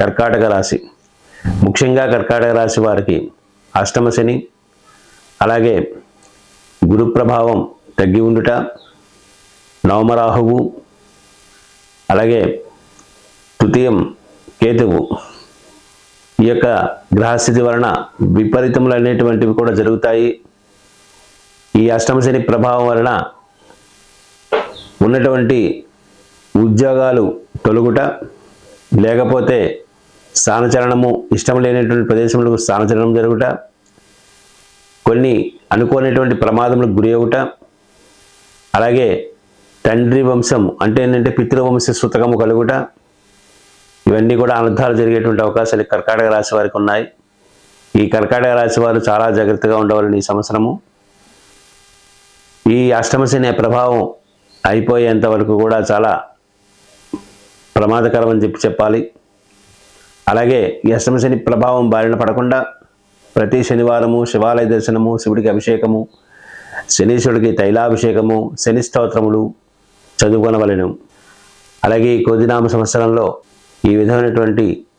కర్కాటక రాశి. ముఖ్యంగా కర్కాటక రాశి వారికి అష్టమ శని అలాగే గురు ప్రభావం తగ్గి ఉండుట నవమరాహువు అలాగే తృతీయం కేతువు ఈ యొక్క గ్రహస్థితి వలన విపరీతములు అనేటువంటివి కూడా జరుగుతాయి. ఈ అష్టమ శని ప్రభావం వలన ఉన్నటువంటి ఉద్యోగాలు తొలుగుట లేకపోతే స్థానచలనము ఇష్టం లేనటువంటి ప్రదేశంలో స్థానచలనం జరుగుట కొన్ని అనుకోనటువంటి ప్రమాదములకు గురి అవుట. అలాగే తండ్రి వంశం అంటే ఏంటంటే పితృవంశ సూతకము కలుగుట. ఇవన్నీ కూడా అనర్థాలు జరిగేటువంటి అవకాశాలు కర్కాటక రాశి వారికి ఉన్నాయి. ఈ కర్కాటక రాశి వారు చాలా జాగ్రత్తగా ఉండవాలని ఈ సంవత్సరము. ఈ అష్టమశని ప్రభావం అయిపోయేంత వరకు కూడా చాలా ప్రమాదకరం అని చెప్పి చెప్పాలి. అలాగే ఈ ప్రభావం బారిన పడకుండా ప్రతి శనివారము శివాలయ దర్శనము శివుడికి అభిషేకము శనీశ్వరుడికి తైలాభిషేకము శని స్తోత్రములు చదువుకొనవలెను. అలాగే ఈ కొద్దినామ సంవత్సరంలో ఈ విధమైనటువంటి